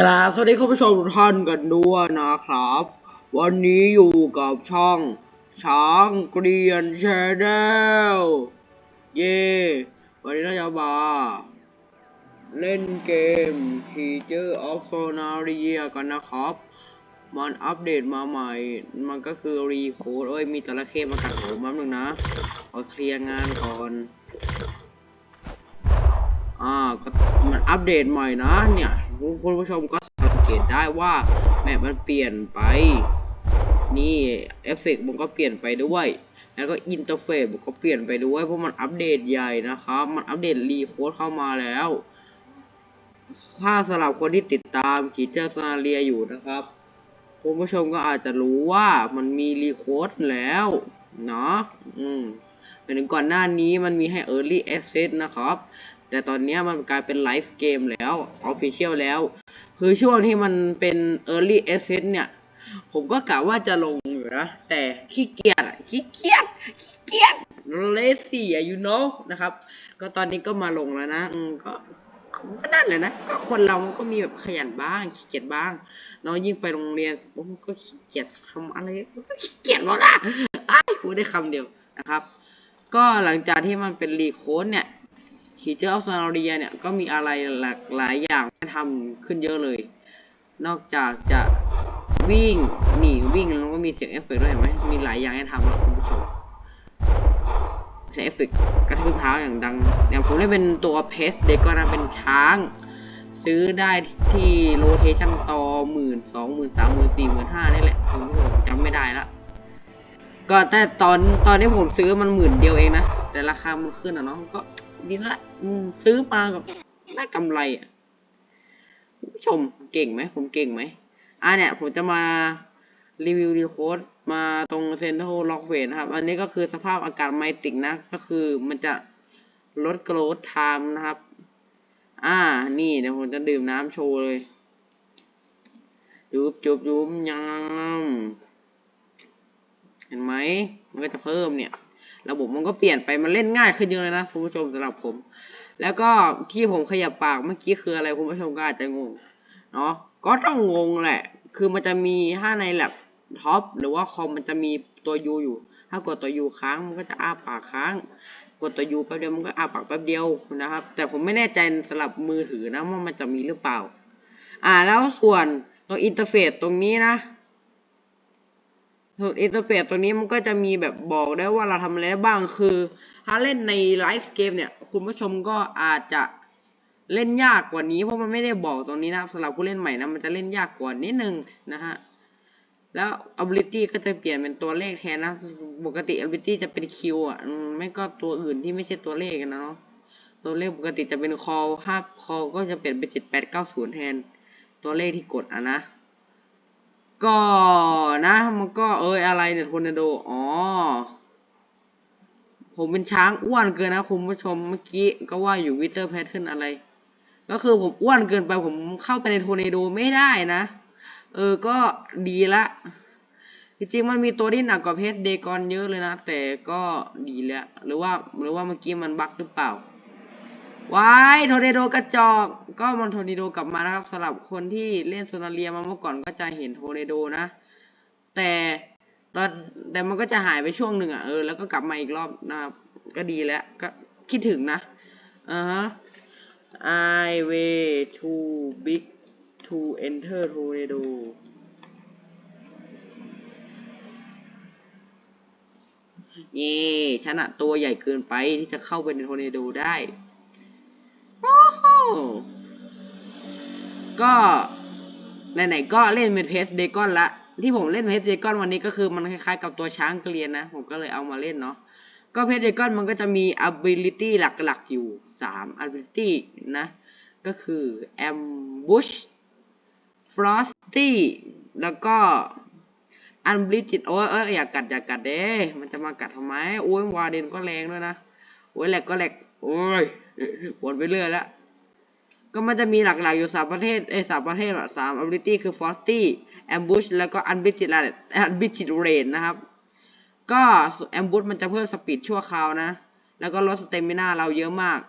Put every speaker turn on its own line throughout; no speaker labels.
กราบสวัสดีคุณผู้ชมทุกท่านกันด้วยนะครับ วันนี้อยู่กับช่องช้างเกรียนชาแนลเย่วันนี้เราจะมา เล่นเกม Teacher of Sonaria กันนะครับ มันอัปเดตมาใหม่ มันก็คือรีโคดเอ้ย มีจระเข้มากัดผมแป๊บนึงนะขอเคลียร์งานก่อน อ่าก็มันอัปเดตใหม่นะเนี่ย คุณผู้ชมก็สังเกตได้ว่าแมปมันเปลี่ยนไป นี่เอฟเฟกต์มันก็เปลี่ยนไปด้วย แล้วก็อินเทอร์เฟซมันก็เปลี่ยนไปด้วย เพราะมันอัปเดตใหญ่นะครับ มันอัปเดตรีโค้ดเข้ามาแล้วถ้าสำหรับคนที่ติดตามขีเจอร์ซาเรียอยู่นะครับคุณผู้ชมก็อาจจะรู้ว่ามันมีรีโค้ดแล้วเนาะ อืมหมายถึงก่อนหน้านี้มันมีให้ Early Access นะครับ แต่ตอนนี้มันกลายเป็นไลฟ์เกมแล้ว Official แล้ว คือช่วงที่มันเป็น Early Access เนี่ย ผมก็กะว่าจะลงอยู่นะ แต่ขี้เกียจขี้เกียจขี้เกียจ lazy อะ you know นะครับ ก็ตอนนี้ก็มาลงแล้วนะอืมก็ก็นั่นแหละนะ ก็คนเรามันก็มีแบบขยันบ้าง ขี้เกียจบ้างเนาะยิ่งไปโรงเรียนผมก็ขี้เกียจทำอะไรก็ขี้เกียจหมดละอ้าพูดได้คำเดียวนะครับ ก็หลังจากที่มันเป็นรีโค้ดเนี่ย ขีเจอร์ออฟซาเรียเนี่ยก็มีอะไรหลากหลายอย่างให้ทำขึ้นเยอะเลย นอกจากจะวิ่งหนีวิ่งแล้วก็มีเสียงเอฟเฟกต์ด้วยเห็นไหมมีหลายอย่างให้ทำนะคุณผู้ชมเสียงเอฟเฟกต์กระทืบเท้าอย่างดังอย่างผมเล่นเป็นตัวเพสเด็กก็นะเป็นช้าง ซื้อได้ที่โลเคชั่นต่อหมื่นสองหมื่นสามหมื่นสี่หมื่นห้านี่แหละคุณผู้ชมจำไม่ได้ละก็แต่ตอนตอนที่ผมซื้อมันหมื่นเดียวเองนะ แต่ราคามันขึ้นอะเนาะก็ ดีละอืมซื้อมากับได้กำไรอะคุณผู้ชมเก่งไหมผมเก่งไหมอะเนี่ยผมจะมารีวิวรีโค้ดมาตรงเซ็นทรัลล็อกเวทนะครับ อันนี้ก็คือสภาพอากาศไมติกนะ ก็คือมันจะลดโกรธไทม์นะครับ อ่า นี่เดี๋ยวผมจะดื่มน้ำโชว์เลยจุบจุบจุบยำเห็นไหม มันก็จะเพิ่มเนี่ย ระบบมันก็เปลี่ยนไปมันเล่นง่ายขึ้นเยอะเลยนะคุณผู้ชมสำหรับผม แล้วก็ที่ผมขยับปากเมื่อกี้คืออะไรคุณผู้ชมก็อาจจะงงเนาะก็ต้องงงแหละ คือมันจะมีถ้าในแล็ปท็อปหรือว่าคอมมันจะมีตัว U อยู่ ถ้ากดตัว U ค้างมันก็จะอ้าปากค้าง กดตัว U แป๊บเดียวมันก็อ้าปากแป๊บเดียวนะครับ แต่ผมไม่แน่ใจสำหรับมือถือนะว่ามันจะมีหรือเปล่า อ่าแล้วส่วนตรงอินเทอร์เฟซตรงนี้นะ อินเทอร์เฟซตัวนี้มันก็จะมีแบบบอกได้ว่าเราทำอะไรได้บ้างคือ ถ้าเล่นในไลฟ์เกมเนี่ย คุณผู้ชมก็อาจจะเล่นยากกว่านี้เพราะมันไม่ได้บอกตรงนี้นะสำหรับผู้เล่นใหม่นะมันจะเล่นยากกว่านิดนึงนะฮะแล้ว ability ก็จะเปลี่ยนเป็นตัวเลขแทนนะปกติ ability จะเป็นคิวอะไม่ก็ตัวอื่นที่ไม่ใช่ตัวเลขกันะเนาะตัวเลขปกติจะเป็น call ภาพ call ก็จะเปลี่ยนเป็นเจ็ดแปดเก้าศูนย์แทน ตัวเลขที่กดอะนะ ก็นะมันก็เอยอะไรเนี่ยทอร์นาโดอ๋อผมเป็นช้างอ้วนเกินนะคุณผู้ชมเมื่อกี้ก็ว่าอยู่วิเตอร์แพทเทิร์นอะไร ก็คือผมอ้วนเกินไปผมเข้าไปในทอร์นาโดไม่ได้นะ เออก็ดีละจริงๆมันมีตัวที่หนักกว่าเพสเดกอนเยอะเลยนะ แต่ก็ดีแล้วหรือว่าหรือว่าเมื่อกี้มันบั๊กหรือเปล่า วายทอร์นาโดกระจอก ก็มันโทร์นาโดกลับมานะครับสำหรับคนที่เล่นโซนาเรียมาเมื่อก่อนก็จะเห็นโทอร์นาโดนะ แต่ตอนแต่มันก็จะหายไปช่วงหนึ่งอะเออแล้วก็กลับมาอีกรอบนะครับก็ดีแล้วก็คิดถึงนะอ่าฮะ I way too big to enter tornado เย่ฉันอะตัวใหญ่เกินไปที่จะเข้าไปในโทอร์นโดได้ โอ้โห ก็ไหนๆก็เล่นเป็นเพสเดกอนละที่ผมเล่นเพสเดกอนวันนี้ก็คือมันคล้ายๆกับตัวช้างเกลียนนะ ผมก็เลยเอามาเล่นเนาะก็เพสเดกอนมันก็จะมี ability หลักๆอยู่ 3 ability นะ ก็คือ ambush frosty แล้วก็ unbleached โอ้ยเอ้ยอย่ากัดอย่ากัดเด้ มันจะมากัดทำไม โอ้ยวาเดนก็แรงด้วยนะ โอ้ยแหลกก็แหลก โอ้ยวนไปเรื่อยแล้ว ก็มันจะมีหลักๆอยู่สามประเทศเอ้สามประเทศอะสาม ability คือ frosty ambush แล้วก็ unbleached unbleached rain นะครับ ก็ ambush มันจะเพิ่มสปีดชั่วคราวนะ แล้วก็ลดสเตมินาเราเยอะมาก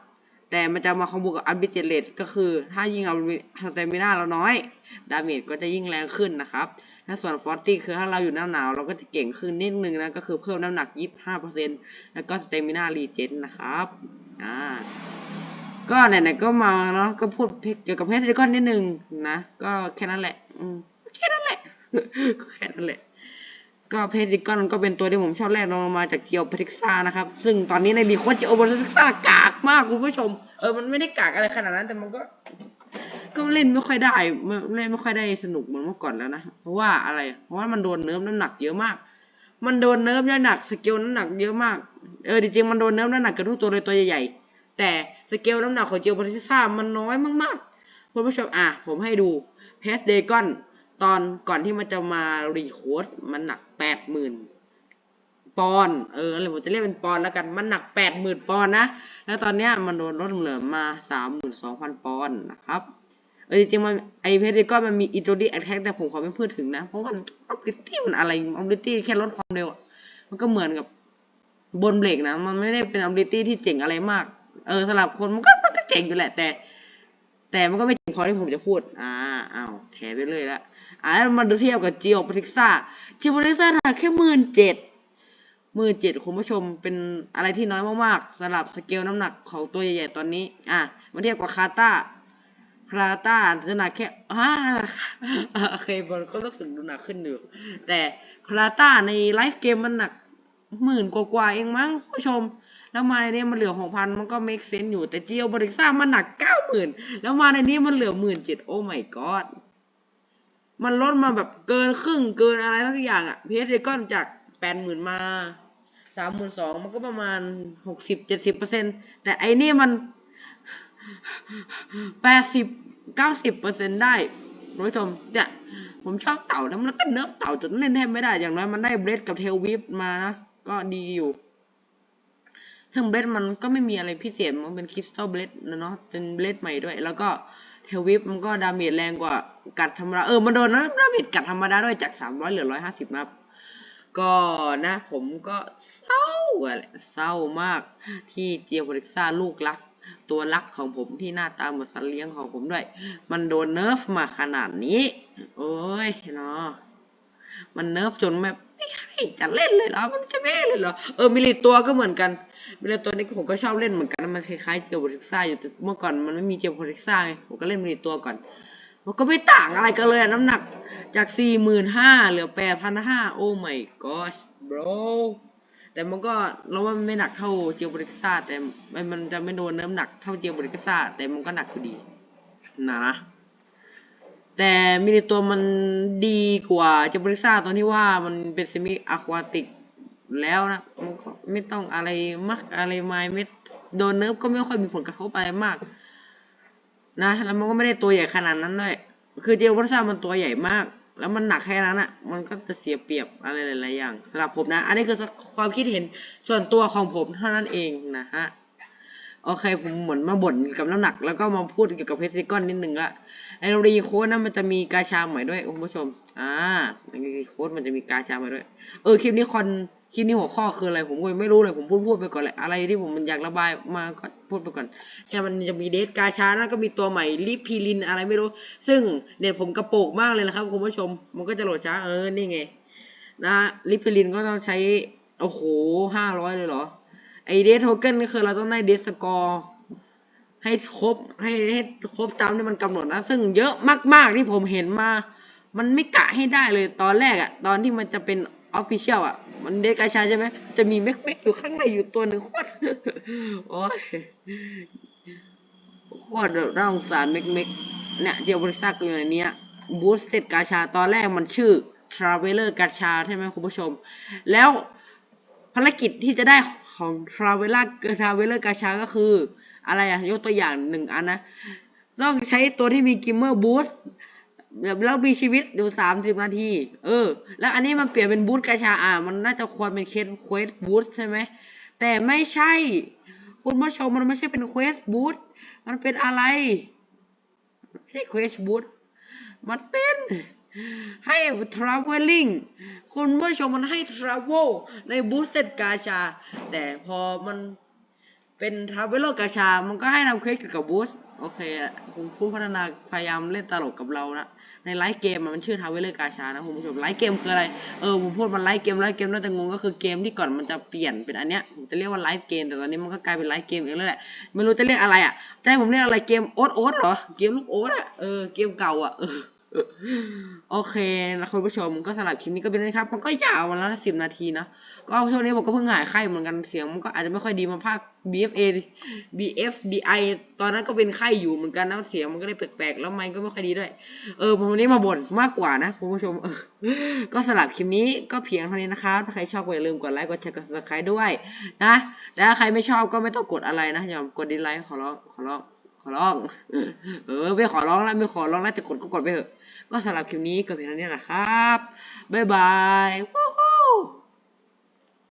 แต่มันจะมาคอมโบกับอันบิเจเลตก็คือถ้ายิงเอาสเตมินาเราน้อย ดาเมจก็จะยิ่งแรงขึ้นนะครับถ้าส่วนฟอร์ตี้คือถ้าเราอยู่หน้าหนาว เราก็จะเก่งขึ้นนิดนึงนะ ก็คือเพิ่มน้ำหนัก 25%แล้วก็สเตมินารีเจนนะครับ อ่า ก็ไหนๆก็มาเนาะก็พูดเกี่ยวกับเพชรก้อนนิดนึงนะก็แค่นั้นแหละ อืมแค่นั้นแหละก็แค่นั้นแหละ ก็เพซิกอนก็เป็นตัวที่ผมชอบแรกลงมาจากเจียวพทิกซ่านะครับ ซึ่งตอนนี้ในดีโคเจียวพทิกซ่ากากมากคุณผู้ชม เออมันไม่ได้กากอะไรขนาดนั้น แต่มันก็ ก็เล่นไม่ค่อยได้ไม่เล่นไม่ค่อยได้สนุกเหมือนเมื่อก่อนแล้วนะเพราะว่าอะไร เพราะว่ามันโดนเนิร์ฟน้ำหนักเยอะมากมันโดนเนิร์ฟน้ำหนักสเกลน้ำหนักเยอะมาก เออจริงๆมันโดนเนิร์ฟน้ำหนักกับทุกตัวเลยตัวใหญ่ๆ แต่สเกลน้ำหนักของเจียวพทิกซ่ามันน้อยมากๆคุณผู้ชมอะผมให้ดูเพสเดกอนตอนก่อนที่มันจะมารีโคดมันหนักแปดหมื่นปอนด์เอออะไรผมจะเรียกเป็นปอนด์แล้วกัน มันหนักแปดหมื่นปอนด์นะ แล้วตอนเนี้ยมันโดนลดเหลือมาสามหมื่นสองพันปอนด์นะครับ เออจริงๆมันไอเพชรก็มันมีอินโทรดีแอคแท็กแต่ผมขอไม่พูดถึงนะ เพราะว่าออบลิตี้มันอะไรออบลิตี้แค่ลดความเร็ว มันก็เหมือนกับบนเบรกนะ มันไม่ได้เป็นออบลิตี้ที่เจ๋งอะไรมาก เออสำหรับคนมันก็มันก็เจ๋งอยู่แหละ แต่ แต่มันก็ไม่เจ๋งพอที่ผมจะพูด อ่าอ้าวแถไปเลยละอ่ามาดูเทียบกับจีโอปริกซ่าจีโอปริกซ่าหนักแค่หมื่นเจ็ดหมื่นเจ็ดคุณผู้ชมเป็นอะไรที่น้อยมากๆสำหรับสเกลน้ำหนักของตัวใหญ่ๆตอนนี้ อะมาเทียบกับคาตาคราตาจะหนักแค่อ่าโอเคบอลก็ต้องถึงดูหนักขึ้นอยู่แต่คราตาในไลฟ์เกมมันหนักหมื่นกว่าๆเองมั้งคุณผู้ชม แล้วมาในนี้มันเหลือหกพันมันก็ make sense อยู่แต่เจียวบริซ่ามันหนักเก้าหมื่นแล้วมาในนี้มันเหลือหมื่นเจ็ดโอ้ my god มันลดมาแบบเกินครึ่งเกินอะไรสักอย่างอะเพสเดก้อนจากแปดหมื่นมาสามหมื่นสองมันก็ประมาณหกสิบเจ็ดสิบเปอร์เซ็นแต่ไอ้นี่มันแปดสิบเก้าสิบเปอร์เซ็นได้คุณผู้ชมเนี่ยผมชอบเต่านะมันก็เนิร์ฟเต่าจนเล่นแทบไม่ได้อย่างน้อยมันได้เบรดกับเทลวิปมานะ ก็ดีอยู่ ซึ่งเบรดมันก็ไม่มีอะไรพิเศษมันเป็นคริสตัลเบรดนะเนาะเป็นเบรดใหม่ด้วย แล้วก็เทลวิปมันก็ดาเมจแรงกว่ากัดธรรมดาเออมันโดนนะดาเมจกัดธรรมดาด้วยจากสามร้อยเหลือร้อยห้าสิบนะครับก็นะผมก็เศร้าอะแหละเศร้ามากที่เจียวบริกซ่าลูกรัก ตัวรักของผมที่หน้าตาเหมือนสัตว์เลี้ยงของผมด้วย มันโดนเนิร์ฟมาขนาดนี้ โอ้ยเนาะมันเนิร์ฟจนแบบไม่ให้จะเล่นเลยเหรอมันจะไม่เล่นเลยเหรอเออมิลิตัวก็เหมือนกัน มิลิตัวนี้ผมก็ชอบเล่นเหมือนกันมันคล้ายๆเจียวบริซ่าอยู่แต่เมื่อก่อนมันไม่มีเจียวบริซ่าไงผมก็เล่นมิลิตัวก่อน มันก็ไม่ต่างอะไรกันเลยน้ำหนักจากสี่หมื่นห้าเหลือแปดพันห้าโอ้ my gosh bro แต่มันก็เราว่ามันไม่หนักเท่าเจียวบริซ่าแต่มันมันจะไม่โดนน้ำหนักเท่าเจียวบริซ่าแต่มันก็หนักอยู่ดีนะนะแต่มินิตัวมันดีกว่าเจียวบริซ่าตอนที่ว่ามันเป็นเซมิอะควาติก แล้วนะมันก็ไม่ต้องอะไรมากอะไรไม่ไม่โดนเนิร์ฟก็ไม่ค่อยมีผลกระทบอะไรมาก นะแล้วมันก็ไม่ได้ตัวใหญ่ขนาดนั้นด้วยคือเจลวัตซ่ามันตัวใหญ่มาก แล้วมันหนักแค่นั้นอะ มันก็จะเสียเปรียบอะไรหลายๆอย่างสำหรับผมนะ อันนี้คือความคิดเห็นส่วนตัวของผมเท่านั้นเองนะฮะโอเคผมเหมือนมาบ่นกับน้ำหนัก แล้วก็มาพูดเกี่ยวกับเพซิกอนนิดนึงละในรีโค้ดนะมันจะมีกาชาใหม่ด้วยคุณผู้ชม อ่าในรีโค้ดมันจะมีกาชาใหม่ด้วย เออคลิปนี้คอนคลิปนี้หัวข้อคืออะไรผมก็ไม่รู้เลยผมพูดพูดไปก่อนแหละอะไรที่ผมมันอยากระบายมาก็พูดไปก่อนแค่มันจะมีเดทกาชาแล้วก็มีตัวใหม่ลิพีลินอะไรไม่รู้ ซึ่งเนี่ยผมกระโปกมากเลยนะครับคุณผู้ชม มันก็จะโหลดช้าเออนี่ไงนะลิพีลินก็ต้องใช้ โอ้โหห้าร้อยเลยเหรอ ไอเดทโทเก้นก็คือเราต้องได้เดทสกอร์ให้ครบให้ให้ครบตามที่มันกำหนดนะ ซึ่งเยอะมาก ๆที่ผมเห็นมา มันไม่กะให้ได้เลยตอนแรกอะตอนที่มันจะเป็นออฟฟิเชียลอะ มันเดกาชาใช่ไหมจะมีเม็กเม็กอยู่ข้างในอยู่ตัวหนึ่งโคตรโอ้ยโคตรน่าสงสารเม็กเม็กเนี่ยเจียวบริษัทก็อยู่ในนี้บูสเต็ดกาชาตอนแรกมันชื่อ Traveler กาชาใช่ไหมคุณผู้ชม แล้วภารกิจที่จะได้ของ Traveler Traveler กาชาก็คือ อะไรอะยกตัวอย่างหนึ่งอันนะ ต้องใช้ตัวที่มีกิมเมอร์บูส แบบแล้วมีชีวิตอยู่สามสิบนาที เออ แล้วอันนี้มันเปลี่ยนเป็นบูสกาชาอะมันน่าจะควรเป็นเคสเควสบูสใช่ไหม แต่ไม่ใช่ คุณผู้ชมมันไม่ใช่เป็นเควสบูสมันเป็นอะไรไม่ใช่เควสบูสมันเป็นให้ traveling คุณผู้ชมมันให้ travel ใน boosted กาชา แต่พอมันเป็นทราเวลเลอร์กาชา มันก็ให้ทำเควสเกี่ยวกับบูสโอเคคุณผู้พัฒนาพยายามเล่นตลกกับเรานะ ในไลฟ์เกมมันชื่อทาวเวลเลอร์กาชานะคุณผู้ชมไลฟ์เกมคืออะไรเออผมพูดมันไลฟ์เกมไลฟ์เกมน่าจะงงก็คือเกมที่ก่อนมันจะเปลี่ยนเป็นอันเนี้ยผมจะเรียกว่าไลฟ์เกมแต่ตอนนี้มันก็กลายเป็นไลฟ์เกมเองแล้วแหละไม่รู้จะเรียกอะไรอะจะให้ผมเรียกอะไรเกมโอ๊ตโอ๊ตเหรอเกมลูกโอ๊ตอะเออเกมเก่าอะเออ โอเคนะคุณผู้ชมก็สำหรับคลิปนี้ก็เป็นนะครับ มันก็ยาวมาแล้วสิบนาทีนะ ก็ช่วงนี้ผมก็เพิ่งหายไข้เหมือนกันเสียงมันก็อาจจะไม่ค่อยดีมาภาค BFA BFDI ตอนนั้นก็เป็นไข้อยู่เหมือนกันนะเสียงมันก็เลยแปลกๆแล้วไมค์ก็ไม่ค่อยดีด้วย เออผมวันนี้มาบ่นมากกว่านะคุณผู้ชมเออก็สำหรับคลิปนี้ก็เพียงเท่านี้นะครับถ้าใครชอบก็อย่าลืมกดไลค์กดแชร์กด subscribe ด้วยนะแต่ถ้าใครไม่ชอบก็ไม่ต้องกดอะไรนะอย่ากดดิสไลค์ขอร้องขอร้อง อร้อง เออไม่ขอร้องแล้วไม่ขอร้องแล้วจะกดก็กดไปเถอะ ก็สำหรับคลิปนี้ก็เพียงเท่านี้นะครับ บ๊ายบายวู้ฮู้